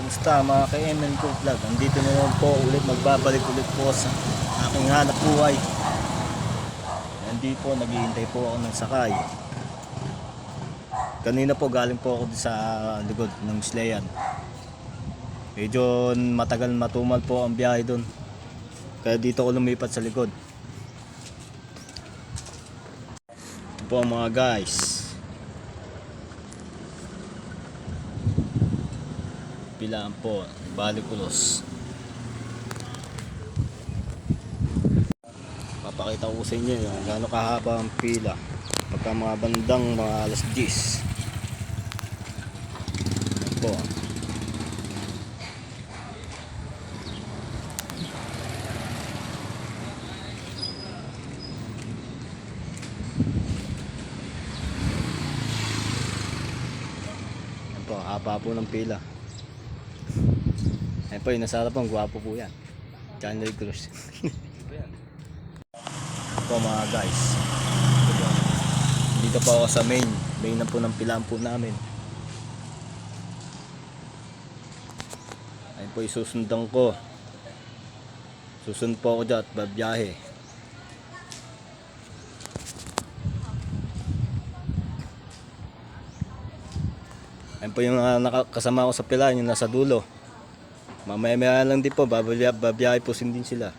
Kumusta mga ka-MN ko vlog? Andito na naman po ulit magbabalik ulit po sa aking hanap buhay. Nandito naghihintay po ako ng sakay. Kanina po galing po ako sa likod ng Slayan. Medyo matagal matumal po ang biyahe doon. Kaya dito ko lumipat sa likod. Ito po mga guys. Pilaan po, Balikulos. Papakita ko sa inyo yung gaano kahaba ang pila. Pagka mga bandang mga alas 10. Yan po. Yan po, haba po ng pila. Ayun po, yung nasa harapan, gwapo po yan. Channel Cruz. po mga guys. Dito po ako sa main. Main na po ng pilaan po namin. Ayun po isusundan ko. Susunod po ako dyan at babiyahe. Ayun po yung uh, nakakasama ko sa pilaan, yung nasa dulo. Mamaya maya lang din po, babiyahe, babiyahe po din sila.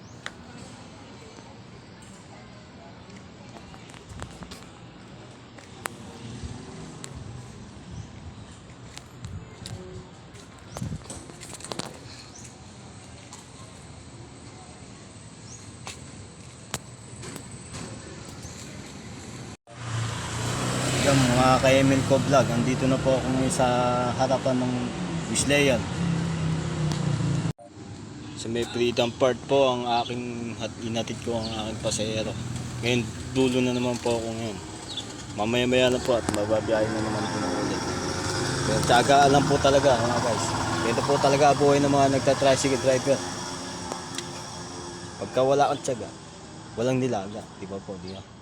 Yung mga ka-ML ko vlog, andito na po ako sa harapan ng Wisleyan. Sa may freedom part po ang aking inatid ko ang aking pasahero. Ngayon dulo na naman po ako ngayon. Mamaya maya lang po at mababiyahe na naman po ulit. Pero tsaga lang po talaga mga guys. Ito po talaga buhay ng mga nagta-tricycle driver. Pagka wala kang tsaga, walang nilaga. Di ba po? Di ba?